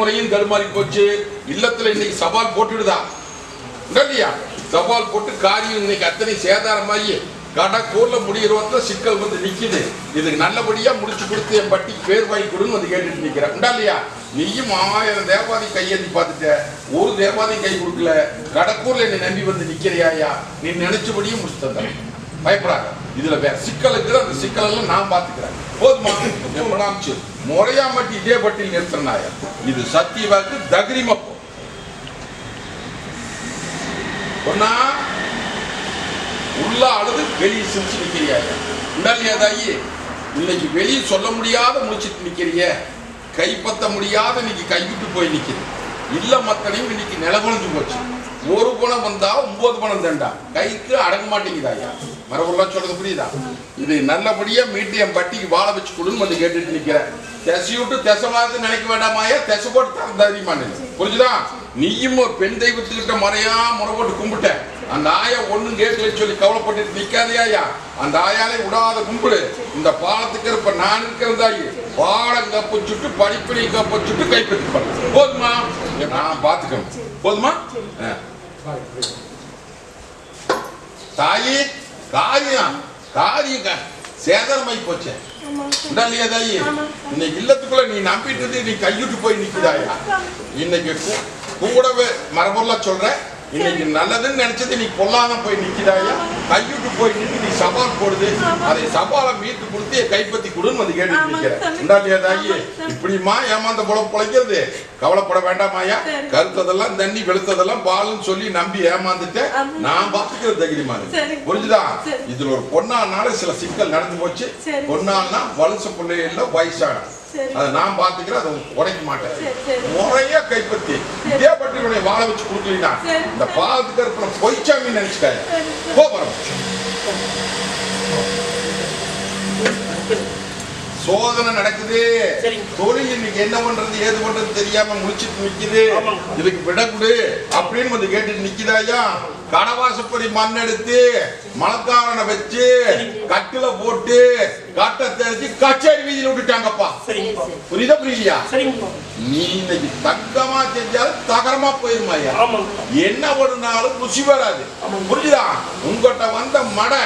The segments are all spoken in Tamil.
முறையும் தருமாறி போச்சு. இல்லத்துல இன்னைக்கு சவால் போட்டுடுதா? இல்லையா சவால் போட்டு காரியம் இன்னைக்கு அத்தனை சேதாரமாகி கடக்கூர்ல முடிகிறவத்துல சிக்கல் வந்து நிக்குது. இதுக்கு நல்லபடியா முடிச்சு கொடுத்து என் பட்டி பேர் வாங்கி கொடுன்னு வந்து கேட்டுட்டு நிக்கிறேன். உண்டா இல்லையா நீயும் ஆயிரம் தேவாதி கையேந்தி பார்த்துட்ட. ஒரு தேவாதி கை கொடுக்கல. கடக்கூரில் என்னை நம்பி வந்து நிக்கிறியாயா? நீ நினைச்சபடியும் முடிச்சு தந்தேன் பயப்படாத. இதுல வேற சிக்கல் இருக்குது அந்த சிக்கல் எல்லாம் நான் பாத்துக்கிறேன் போதுமா? எப்படாச்சு. முறையா மட்டும் இதே பட்டியல் நிறுத்தினாய இது சத்தியவாக்கு தகிரிமா போ. பொண்ணா உள்ள அழுது வெளியே சிரிச்சு நிக்கிறியாயா உண்டாலியா தாயி இன்னைக்கு வெளியே சொல்ல முடியாத முடிச்சிட்டு நிக்கிறிய? கைப்பத்த முடியாத இன்னைக்கு கைவிட்டு போய் நிக்குது. இல்ல மத்தனையும் இன்னைக்கு நிலகுலைஞ்சு போச்சு. ஒரு பணம் வந்தா ஒன்பது பணம் தண்டா கைக்கு அடங்க மாட்டேங்குதாயா மரபுலாம் சொல்றது புரியுதா? இது நல்லபடியா மீட்டு என் பட்டிக்கு வாழ வச்சு கொடுன்னு வந்து கேட்டுட்டு நிக்கிறேன். திசை விட்டு திசை பார்த்து நினைக்க வேண்டாமாயா திசை போட்டு தர தைரியமானு புரிஞ்சுதான் நீயும் ஒரு பெண் தெய்வத்துக்கிட்ட முறையா முறை போட்டு கும்பிட்ட. அந்த ஆயா ஒண்ணும் கேட்கல சொல்லி கவலைப்பட்டு நிக்காதையா அந்த ஆயாலே விடாத கும்பிடு. இந்த பாலத்துக்கு இருப்ப நான் இருக்கிறதாயி பாடம் கப்பிச்சுட்டு படிப்பினை கப்பிச்சுட்டு கைப்பற்றி பண்ணு போதுமா? நான் பாத்துக்கணும் போதுமா. தாயி காரியம். காரியம். சேதாரமாயி போச்சே. உண்டாலியா தாயி? இன்னைக்கு இல்லத்துக்குள்ள நீ நம்பிட்டு நீ கையிட்டு போய் நிக்குதாயா? இன்னைக்கு கூடவே மரபொருளா சொல்ற இன்னைக்கு நல்லதுன்னு நினைச்சது நீ பொல்லாம போய் நிக்குதாயா கையிட்டு போய் நின்று நீ சவால் போடுது. அதை சவாலை மீட்டு கொடுத்து கைப்பத்தி கொடுன்னு வந்து கேட்டு தாயி இப்படிமா ஏமாந்த போல பொழைக்கிறது? கவலைப்பட வேண்டாமாயா கருத்ததெல்லாம் தண்ணி வெளுத்ததெல்லாம் பாலுன்னு சொல்லி நம்பி ஏமாந்துட்டேன். நான் பாத்துக்கிறது தைரியமா. புரிஞ்சுதா. இதுல ஒரு பொண்ணானால சில சிக்கல் நடந்து போச்சு. பொண்ணானா வலுச பிள்ளை இல்ல வயசான. அதை நான் பாத்துக்கிறேன் அதை உடைக்க மாட்டேன். முறையா கைப்பற்றி இதே பற்றி உன்னை வாழ வச்சு சரி. இந்த பாலத்துக்கு இருக்கிற பொய்ச்சாமி நினைச்சுக்காய சரி. சோதனை நடக்குது. தொழில் இன்னைக்கு என்ன பண்றது ஏது பண்றது தெரியாம முடிச்சிட்டு நிக்குது. இதுக்கு விட கொடு அப்படின்னு வந்து கேட்டுட்டு நிக்குதாயா கடவாசப்படி மண் எடுத்து மலக்காரனை வச்சு கட்டில போட்டு கட்டை தெரிச்சு கச்சேரி வீதியில விட்டுட்டாங்கப்பா. புரியுதா புரியலையா நீ இன்னைக்கு தங்கமா செஞ்சாலும் தகரமா போயிருமாயா என்ன பண்ணாலும் ருசி வராது. புரியுதா உங்ககிட்ட வந்த மடை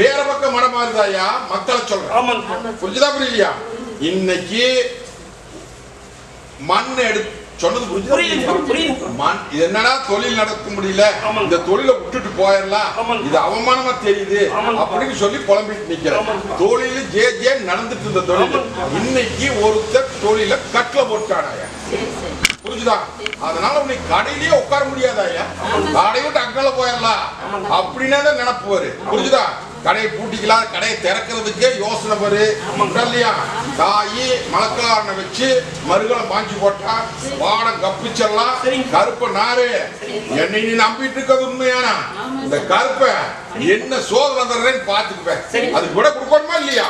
வேற பக்கம் மடை மாறுதாயா? மக்களை சொல்றேன் புரிஞ்சுதா புரியலையா? இன்னைக்கு மண் எடுத்து என்னடா தொழில் நடத்த முடியல. இந்த தொழிலை விட்டுட்டு போயிடலாம். இது அவமானமா தெரியுது. அப்படின்னு சொல்லி புலம்பிட்டு நிக்கிறேன். தொழில் ஜே ஜே நடந்துட்டு இருந்த தொழில். இன்னைக்கு ஒருத்தர் தொழில கட்டில போட்டானாயா புரிஞ்சுதா? அதனால உன்னை கடையிலேயே உட்கார முடியாதாயா? கடையை விட்டு அங்கல போயிடலாம் அப்படின்னே தான் நினப்பு புரிஞ்சுதா? கடையை பூட்டிக்கலாம் கடையை திறக்கிறதுக்கே யோசனை வரு இல்லையா தாயி மலக்காரனை வச்சு மறுகளை பாஞ்சு போட்டா வாடம் கப்பிச்சிடலாம் கருப்ப நாரு. என்னை நீ நம்பிட்டு இருக்கிறது உண்மையானா? இந்த கருப்பை என்ன சோதனை வந்துடுறேன்னு பாத்துக்குவேன் அது கூட கொடுக்கணுமா இல்லையா?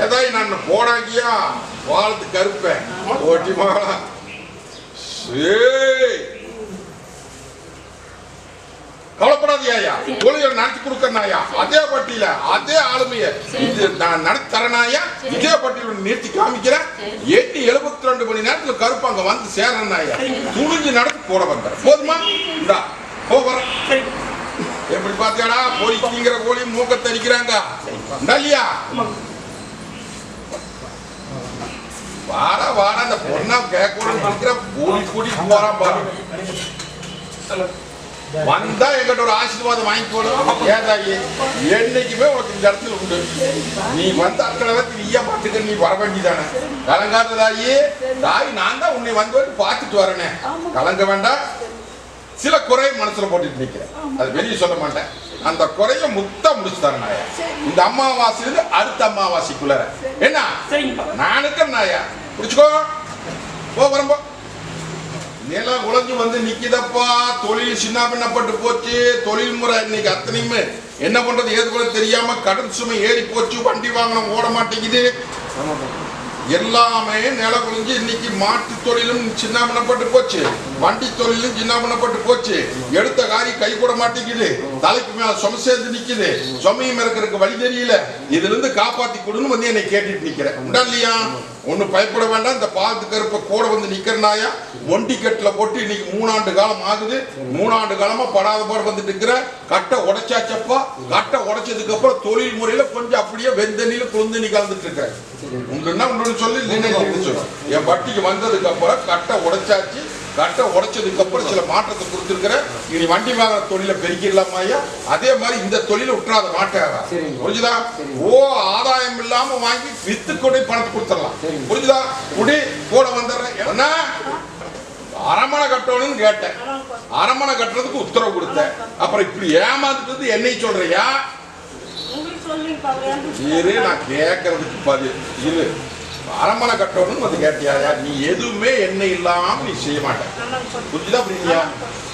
ஏதாய் நான் போடாங்கியா வாழ்த்து கருப்பேன் ஓட்டி மகளா ஏய். கவலைப்படாதீயா தொழிலை நடத்தி கொடுக்கறனாயா அதே பட்டியல அதே ஆளுமைய இது நான் நடத்தி தரனாயா இதே பட்டியல நிறுத்தி காமிக்கிறேன் எட்டு எழுபத்தி ரெண்டு மணி நேரத்துல கருப்பு அங்க வந்து சேரனாயா துணிஞ்சு நடத்தி போட வந்தேன். போதுமா? இந்தா போ எப்படி பாத்தியாடா போய் திங்கிற கோழி மூக்க தரிக்கிறாங்க இல்லையா வாடா வாடா அந்த பொண்ணா கேட்கணும் இருக்கிற கூடி கூடி போறான் பாரு. வந்தா எங்கிட்ட ஒரு ஆசீர்வாதம் வாங்கிக்கணும் ஏதாயி என்னைக்குமே உனக்கு இந்த இடத்துல உண்டு. நீ வந்த அக்களை நீயா பாத்துக்க நீ வர வேண்டியதானே. கலங்காத தாயி. தாய் நான் தான் உன்னை வந்து பார்த்துட்டு வரேனே. கலங்க வேண்டாம். சில குறை மனசுல போட்டுட்டு நிக்கிறேன். அது வெளியே சொல்ல மாட்டேன். அந்த குறைய முத்தா முடிச்சு தரேன் நாயா இந்த அமாவாசையிலிருந்து அடுத்த அமாவாசைக்குள்ள என்ன? சரிங்கப்பா. நான் இருக்கிறேன் நாயா. பிடிச்சுக்கோ. போ வரம்போ நிலம் உழைஞ்சு வந்து நிக்கிதப்பா. தொழில் சின்ன பின்னப்பட்டு போச்சு. தொழில் முறை இன்னைக்கு அத்தனையுமே. என்ன பண்றது ஏது கூட தெரியாம கடன் சுமை ஏறி போச்சு. வண்டி வாங்கணும் ஓட மாட்டேங்குது. எல்லாமே நில குளிஞ்சு இன்னைக்கு மாட்டு தொழிலும் சின்னாமணப்பட்டு போச்சு. வண்டி தொழிலும் சின்னாமணப்பட்டு போச்சு. எடுத்த காரி கை கூட மாட்டேங்குது. தலைக்கு மேல சும சேர்ந்து நிக்குது. சுமையும் இருக்கிறதுக்கு வழி தெரியல. இதுல இருந்து காப்பாத்தி கொடுன்னு வந்து என்னை கேட்டுட்டு நிக்கிறேன். உண்டா இல்லையா? ஒண்ணு பயப்பட வேண்டாம். இந்த பாத்து கருப்ப கூட வந்து நிக்கிறனாயா ஒண்டி கட்டுல போட்டு இன்னைக்கு மூணாண்டு காலம் ஆகுது. மூணாண்டு காலமா படாத பாடு வந்துட்டு இருக்கிற கட்டை உடைச்சாச்சப்பா கட்டை உடைச்சதுக்கு அப்புறம் தொழில் முறையில கொஞ்சம் அப்படியே வெந்தண்ணில குழந்தை கலந்துட்டு இருக்கிறேன் உண்டுன்னா உண்டு சொல்லி இல்லைன்னு சொல்லு. என் வட்டிக்கு வந்ததுக்கு அப்புறம் கட்டை உடைச்சாச்சு. கட்டை உடைச்சதுக்கு அப்புறம் சில மாற்றத்தை கொடுத்துருக்கிற. இனி வண்டி வாங்குற தொழிலை பெருக்கிடலாமா ஐயா? அதே மாதிரி இந்த தொழிலை விட்டுறாத மாட்டாரா. புரிஞ்சுதா? ஓ ஆதாயம் இல்லாம வாங்கி வித்து கொண்டு பணத்தை கொடுத்துடலாம். புரிஞ்சுதா? குடி கூட வந்துடுறேன். என்ன? அரமனை கட்டணும்னு கேட்டேன். அரமனை கட்டுறதுக்கு உத்தரவு கொடுத்தேன். அப்புறம் இப்படி ஏமாந்துட்டு என்னை சொல்றியா? இரு நான் கேட்கறதுக்கு பதில். இரு. அரமனை கட்டணும்னு வந்து கேட்டியாயா நீ எதுவுமே என்ன இல்லாம நீ செய்ய மாட்ட. புரிஞ்சுதா புரியுங்களா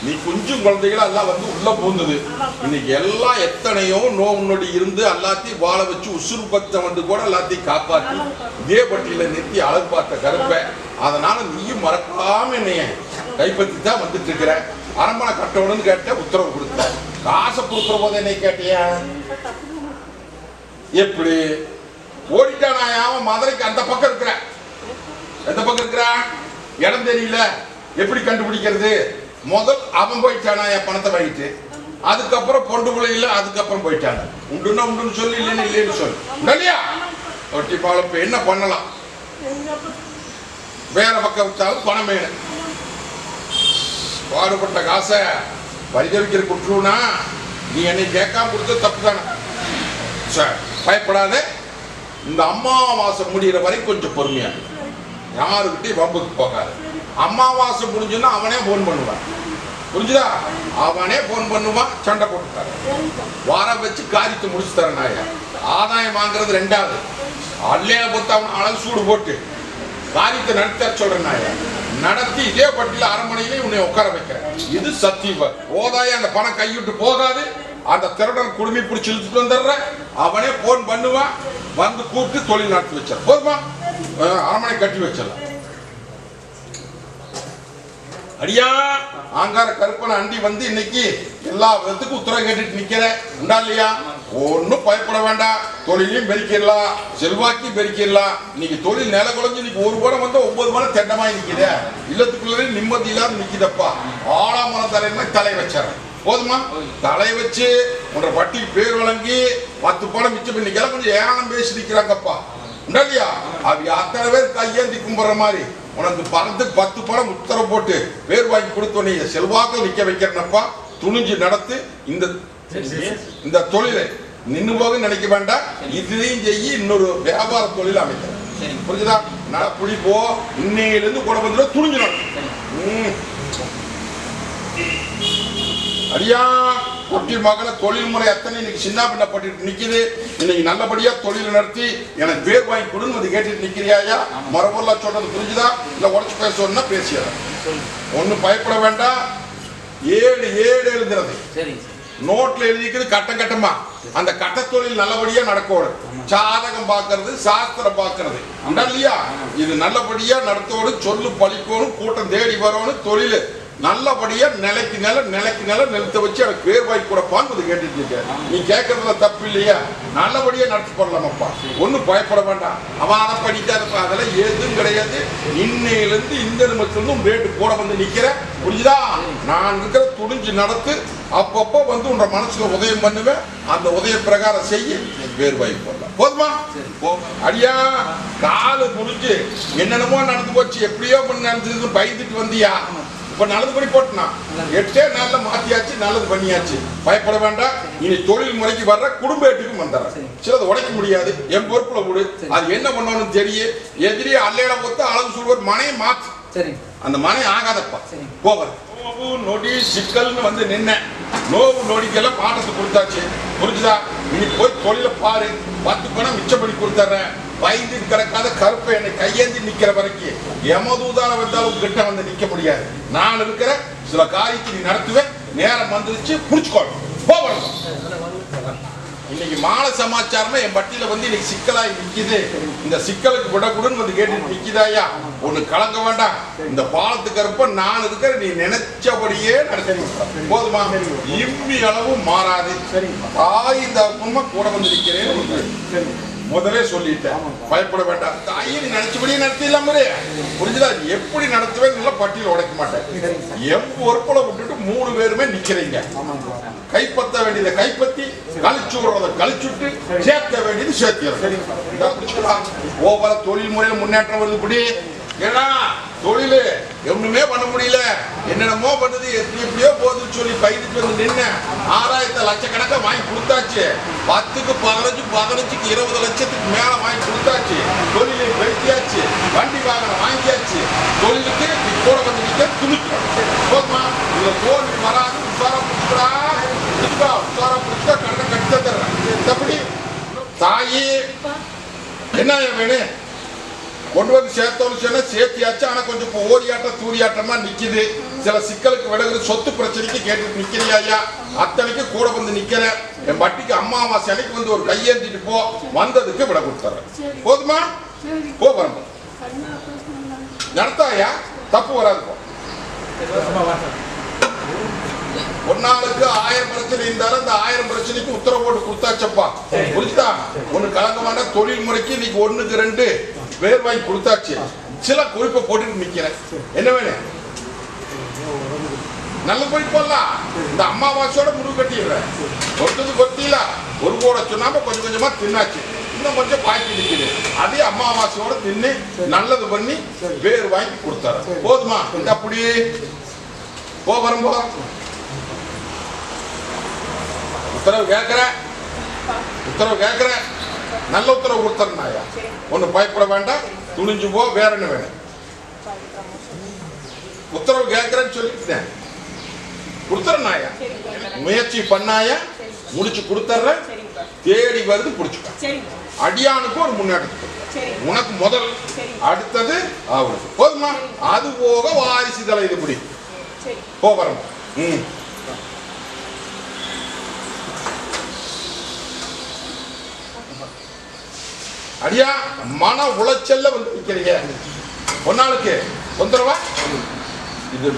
நீ குஞ்சும் குழந்தைகள் எல்லாம் வந்து உள்ள பூந்தது இன்னைக்கு எல்லாம் எத்தனையோ நோ நொடி இருந்து எல்லாத்தையும் வாழ வச்சு உசுறு பத்த வந்து கூட எல்லாத்தையும் காப்பாத்தி இதே பட்டியல நிறுத்தி அழகு பார்த்த கருப்பை. அதனால நீயும் மறக்காம என்னைய கைப்பற்றி தான் வந்துட்டு இருக்கிற அரமனை கட்டணும்னு கேட்ட உத்தரவு கொடுத்த காசை கொடுக்குற போது என்னை கேட்டியா? எப்படி? ஓடிட்டானா மதுரைக்கு அந்த பக்கம் இருக்கிற எந்த பக்கம் இருக்கிற? இடம் தெரியல. எப்படி கண்டுபிடிக்கிறது? முதல் அவன் போயிட்டானா? என் பணத்தை வாங்கிட்டு. அதுக்கப்புறம் பொண்டு பிள்ளையில அதுக்கப்புறம் போயிட்டாங்க. உண்டுன்னா உண்டுன்னு சொல்லி இல்லைன்னு இல்லைன்னு சொல்லு. இல்லையா? ஒட்டி பாலம் என்ன பண்ணலாம்? வேற பக்கம் விட்டாலும் பணம் வேணும். பாடுபட்ட காசை பரிதவிக்கிற குற்றுனா நீ என்னை கேட்காம கொடுத்தது தப்பு தானே சார். பயப்படாத. இந்த அமாவாசை முடிகிற வரைக்கும் கொஞ்சம் பொறுமையா இரு. யாருக்கிட்டையும் வம்புக்கு போகாது. அமாவாசை முடிஞ்சுன்னா அவனே ஃபோன் பண்ணுவான். புரிஞ்சுதா? அவனே ஃபோன் பண்ணுவான் சண்டை போட்டுட்டாரு வாரம் வச்சு காரியத்தை முடிச்சு தரேன் நாயா. ஆதாயம் வாங்குறது ரெண்டாவது. அல்லைய பொறுத்து அவன் அழகு சூடு போட்டு காரியத்தை நடத்த சொல்றேன் நாயா. நடத்தி இதே பட்டியல அரண்மனையிலே உன்னை உட்கார வைக்கிறேன். இது சத்தியம். போதாய அந்த பணம் கைவிட்டு போகாது. அந்த திருடன் குடுமி பிடிச்சி இழுத்துட்டு வந்துடுறேன். அவனே போன் பண்ணுவான். வந்து கூப்பிட்டு தொழில் நடத்தி வச்சிடறேன். போதுமா? அஹ் அரண்மனை கட்டி வச்சிடலாம் அடியா ஆங்கார கருப்பனை அண்டி வந்து இன்னைக்கு எல்லா விதத்துக்கும் உத்தரவு கேட்டுட்டு நிக்கிற உண்டா இல்லையா? ஒன்றும் பயப்பட வேண்டாம். தொழிலையும் பெருக்கிடலாம். செல்வாக்கையும் பெருக்கிடலாம். இன்னைக்கு தொழில் நில குழஞ்சு இன்னைக்கு ஒரு படம் வந்து ஒன்பது மணம் தெண்டமாய் நிக்குது. இல்லத்துக்குள்ளே நிம்மதி இல்லாத நிக்குதப்பா. ஆளாமரம் தலைமை தலை வச்சிடறேன். போதுமா? தலை வச்சு உன்ற பட்டி பேர் வழங்கி பத்து படம் மிச்சம் இன்னைக்கு கொஞ்சம் ஏனம் பேசி நிக்கிறாங்கப்பா. உண்டா இல்லையா அது அத்தனை பேர் கையேந்தி கும்பிடுற மாதிரி. உனக்கு பணத்துக்கு பத்து படம் உத்தரவு போட்டு பேர் வாங்கி கொடுத்த நீ செல்வாக்கில் நிக்க வைக்கிறனப்பா. துணிஞ்சு நடத்து இந்த இந்த தொழிலை நின்னு போக நினைக்க வேண்டாம். இதுலயும் செய்யி இன்னொரு வியாபார தொழில் அமைக்க சரிங்க. புரிஞ்சுதா? நான் புடி போ இன்னையிலிருந்து கூட வந்து துணிஞ்சு நட ம். அடியா குட்டி மகன தொழில் முறை அத்தனை இன்னைக்கு சின்ன பின்னப்பட்டு நிக்குது. இன்னைக்கு நல்லபடியா தொழில் நடத்தி எனக்கு பேர் வாங்கி கொடுன்னு வந்து கேட்டுட்டு நிக்கிறியாயா மரபொல்லா சொல்றது புரிஞ்சுதா? இல்ல உடச்சு பேசணும்னா பேசியதான் ஒன்னும் பயப்பட வேண்டாம். ஏழு ஏழு எழுதுறது. நோட்ல எழுதிக்கிறது கட்டம் கட்டமா? அந்த கட்ட தொழில் நல்லபடியா நடக்கணும் சாதகம் பார்க்கிறது சாஸ்திரம் பார்க்கிறது இல்லையா? இது நல்லபடியா நடத்தோடும் சொல்லு பழிக்கணும் கூட்டம் தேடி வரணும் தொழில். நல்லபடியா நிலைக்கு நில நிலைக்கு நில நிலத்தை வச்சு எனக்கு பேர் வாங்கி கொடுப்பான்னு வந்து கேட்டுட்டு இருக்க நீ கேட்கறதுல தப்பு இல்லையா? நல்லபடியா நடத்தி போடலாமப்பா ஒன்றும் பயப்பட வேண்டாம். அவன் அதை படிக்காதப்பா அதெல்லாம் எதுவும் கிடையாது. இன்னையிலிருந்து இந்த நிமிஷத்துலேருந்து ரேட்டு கூட வந்து நிக்கிற. புரிஞ்சுதா? நான் இருக்கிற துணிஞ்சு நடத்து அப்பப்போ வந்து உன்ற மனசுல உதயம் பண்ணுவேன். அந்த உதய பிரகாரம் செய்ய பேர் போடலாம். போதுமா? போ. அடியா காலு புரிஞ்சு என்னென்னமோ நடந்து போச்சு. எப்படியோ பண்ணி நடந்தது பயந்துட்டு வந்தியா? இப்ப நல்லது பண்ணி போட்டுனா. எட்டே நாள்ல மாத்தியாச்சு நல்லது பண்ணியாச்சு. பயப்பட வேண்டாம். இனி தொழில் முறைக்கு வர்ற குடும்ப ஏட்டுக்கும் வந்துடுறேன். சிலது உடைக்க முடியாது. என் பொறுப்புல விடு. அது என்ன பண்ணணும்னு தெரியும் எதிரி அல்லையில பொறுத்து அளவு சொல்வர் மனையை மாத்து. அந்த மனை ஆகாதப்பா. போவர். நோவு நொடி சிக்கல்னு வந்து நின்ன நோவு நொடிக்கெல்லாம் பாட்டத்தை கொடுத்தாச்சு. புரிஞ்சுதா? நீ போய் தொழில பாரு. பத்து பணம் மிச்சம் பண்ணி கொடுத்துட்றேன். பயந்து கிடக்காத கருப்பை என்னை கையேந்தி நிக்கிற வரைக்கும் எமதூதான வந்தாலும் கிட்ட வந்து நிக்க முடியாது. நான் இருக்கிற சில காரியத்தை நீ நடத்துவேன். நேரம் வந்துருச்சு புடிச்சுக்கோ. போவணும் இன்னைக்கு மாலை சமாச்சாரமா என் பட்டியல வந்து இன்னைக்கு சிக்கலாய் நிக்குது. இந்த சிக்கலுக்கு விடக்கூடாதுன்னு வந்து கேட்டு நிக்குதாயா ஒண்ணு கலங்க வேண்டாம். இந்த பாலத்துக்கு இருப்ப நான் இருக்கிற நீ நினைச்சபடியே நடத்தி போதுமா? இம்மி அளவு மாறாது. தாய் இந்த கூட வந்து உனக்கு முதலே சொல்லிட்டேன். பயப்பட வேண்டாம். தாயை நினைச்சபடியே நடத்திடலாம் புரிஞ்சுதா? எப்படி நடத்துவேன்னு பட்டியல் உடைக்க மாட்டேன். எம் பொறுப்புல விட்டுட்டு மூணு பேருமே நிக்கிறீங்க. கைப்பற்ற வேண்டியதை கைப்பற்றி கழிச்சு விடுறத கழிச்சுட்டு சேர்க்க வேண்டியது சேர்த்து ஓவர தொழில் முறையில் முன்னேற்றம் வருது ஏன்னா தொழில் ஒண்ணுமே பண்ண முடியல. என்னென்னமோ பண்ணுது எப்படி எப்படியோ போகுதுன்னு சொல்லி பயிருக்கு வந்து நின்ன ஆறாயிரத்தி லட்சக்கணக்கா வாங்கி கொடுத்தாச்சு. பத்துக்கு பதினஞ்சு பதினஞ்சுக்கு இருபது லட்சத்துக்கு மேல வாங்கி கொடுத்தாச்சு. தொழிலை பெருக்கியாச்சு. வண்டி வாகனம் வாங்கியாச்சு. தொழிலுக்கு கூட வந்து நிக்க துணிக்கும் போதுமா இதுல போன் வராது உசாரா பிடிக்கிறா இருக்கா உசாரா பிடிச்சா கண்ணை கட்டி தந்துடுறேன். தப்படி? தாயி என்ன வேணும்? கொண்டு வந்து சேர்த்தோம்னு சொன்னா சேர்த்தியாச்சு. ஆனா கொஞ்சம் இப்போ ஓரியாட்டம் தூரியாட்டமா நிக்குது. சில சிக்கலுக்கு விலகுது. சொத்து பிரச்சனைக்கு கேட்டு நிக்கிறியா ஐயா. அத்தனைக்கு கூட வந்து நிக்கிறேன். என் பட்டிக்கு அம்மாவாசை அன்னைக்கு வந்து ஒரு கையேந்திட்டு போ. வந்ததுக்கு விட கொடுத்துறேன். போதுமா? போ பேசணும் நடத்தாயா தப்பு வராது போ. ஒரு நாளுக்கு ஆயிரம் பிரச்சனை இருந்தாலும் அந்த ஆயிரம் பிரச்சனைக்கு உத்தரவு போட்டு கொடுத்தாச்சப்பா. புரிஞ்சுதா? ஒண்ணு கலங்க வேண்டாம் தொழில் முறைக்கு இன்னைக்கு ஒண்ணுக்கு ரெண்டு. பேர் வாங்கி கொடுத்தாச்சு. சில குறிப்பை போட்டுட்டு நிக்கிறேன். என்ன வேணும்? நல்ல குறிப்பெல்லாம் இந்த அம்மாவாசையோட முடிவு கட்டிடுறேன். ஒருத்தது கொத்தியில ஒரு கூட சொன்னாம கொஞ்சம் கொஞ்சமா தின்னாச்சு. இன்னும் கொஞ்சம் பாக்கி நிற்கிது அதே அம்மாவாசையோட தின்னு நல்லது பண்ணி வேர் வாங்கி கொடுத்தாரு போதுமா? இந்த அப்படி போ வரும்போ உத்தரவு கேட்கிறேன். உத்தரவு கேட்கிறேன். நல்ல உத்தரவு கொடுத்துறேன்னாயா ஒன்றும் பயப்பட வேண்டாம். துணிஞ்சு போ வேற என்ன வேணும்? உத்தரவு கேட்கிறேன்னு சொல்லிட்டேன். கொடுத்துறேன்னாயா முயற்சி பண்ணாயா? முடிச்சு கொடுத்துட்றேன் தேடி வருது பிடிச்சுக்க. அடியானுக்கும் அடியானுக்கு ஒரு முன்னேற்றத்துக்கு உனக்கு முதல் அடுத்தது அவருக்கு போதுமா? அது போக வாரிசு தலை இது பிடி வரணும் ம். அடியா மன உளைச்சல்ல வந்து நிற்கிறீங்க ஒன்னாளுக்கு தொந்தரவா? இது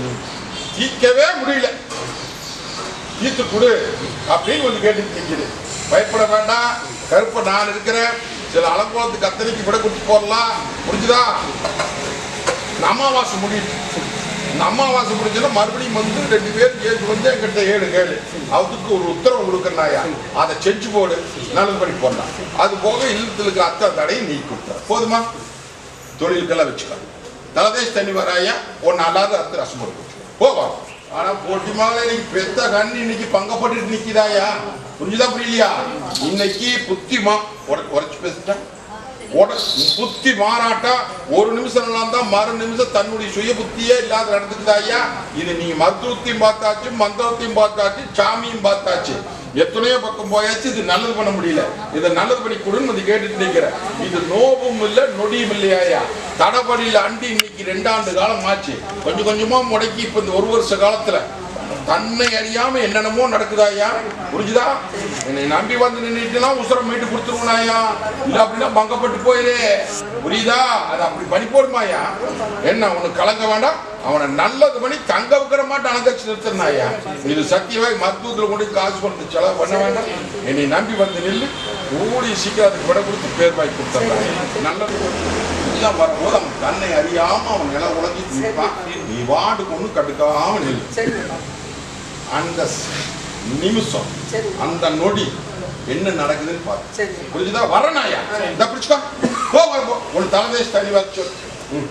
தீர்க்கவே முடியல. தீர்த்து கொடு அப்படின்னு கொஞ்சம் கேட்டு நிற்குது பயப்பட வேண்டாம். கருப்பை நான் இருக்கிறேன். சில அலங்கோலத்துக்கு அத்தனைக்கு விட கொடுத்து போடலாம். முடிஞ்சுதா இந்த அமாவாசை முடியுது இந்த அமாவாசை முடிஞ்சுன்னா மறுபடியும் வந்து ரெண்டு பேர் ஏழு வந்து என்கிட்ட ஏழு கேளு அதுக்கு ஒரு உத்தரவு கொடுக்கறாயா அதை செஞ்சு போடு நல்லது பண்ணி போடலாம். அது போக இல்லத்தில் இருக்கிற அத்தை தடையும் நீ கொடுத்த போதுமா? தொழிலுக்கெல்லாம் வச்சுக்கலாம் தலதேஷ் தண்ணி வராயா? ஒன்று அல்லாத அத்து ரசம் கொடுக்கும் போகும் ஆனா போட்டி மகளே இன்னைக்கு பெத்த கண்ணு இன்னைக்கு பங்கப்பட்டு நிக்குதாயா? புரிஞ்சுதா புரியலையா? இன்னைக்கு புத்திமா உரைச்சு பேசிட்டேன் புத்தி மாறாட்டா ஒரு நிமிஷம் நல்லா தான் மறு நிமிஷம் தன்னுடைய சுய புத்தியே இல்லாத நடந்துக்குதா ஐயா. இது நீ மருத்துவத்தையும் பார்த்தாச்சு மந்திரத்தையும் பார்த்தாச்சு சாமியும் பார்த்தாச்சு. எத்தனையோ பக்கம் போயாச்சு இது நல்லது பண்ண முடியல. இதை நல்லது பண்ணி கொடுன்னு வந்து கேட்டுட்டு நிற்கிறேன் இது நோவும் இல்லை நொடியும் இல்லையாயா தடபடியில் அண்டி இன்னைக்கு ரெண்டாண்டு காலம் ஆச்சு கொஞ்சம் கொஞ்சமா முடக்கி இப்ப இந்த ஒரு வருஷ காலத்துல தன்னை அறியாம என்னென்னமோ நடக்குதாயா புரிஞ்சுதா? என்னை நம்பி வந்து நின்றுட்டுனா உசுரம் மீட்டு கொடுத்துருவனாயா இல்ல அப்படின்னா பங்கப்பட்டு போயிரு. புரியுதா? அது அப்படி பண்ணி போடுமாயா என்ன உனக்கு கலங்க வேண்டாம்? அவனை நல்லது பண்ணி தங்க வைக்கிற மாட்டேன் அலங்கச்சு நிறுத்தினாயா இது சத்தியமாய் மருத்துவத்தில் கொண்டு காசு கொண்டு செலவு பண்ண வேண்டாம். என்னை நம்பி வந்து நில்லு. கூடி சீக்கிரம் அதுக்கு விட கொடுத்து பேர் வாய் கொடுத்துட்றாங்க நல்லது. எல்லாம் வரும்போது அவன் தன்னை அறியாம அவன் நில உழைஞ்சி நீ வாட்டுக்கு ஒன்றும் கட்டுக்காம நில்லு. அந்த நிமிஷம். அந்த நொடி என்ன நடக்குதுன்னு பாரு. சரி. புரிஞ்சுதா? வரனாயா இந்த பிடிச்சுக்கோ. போ உன் தலைதேஷ் தனி வச்சு ம்.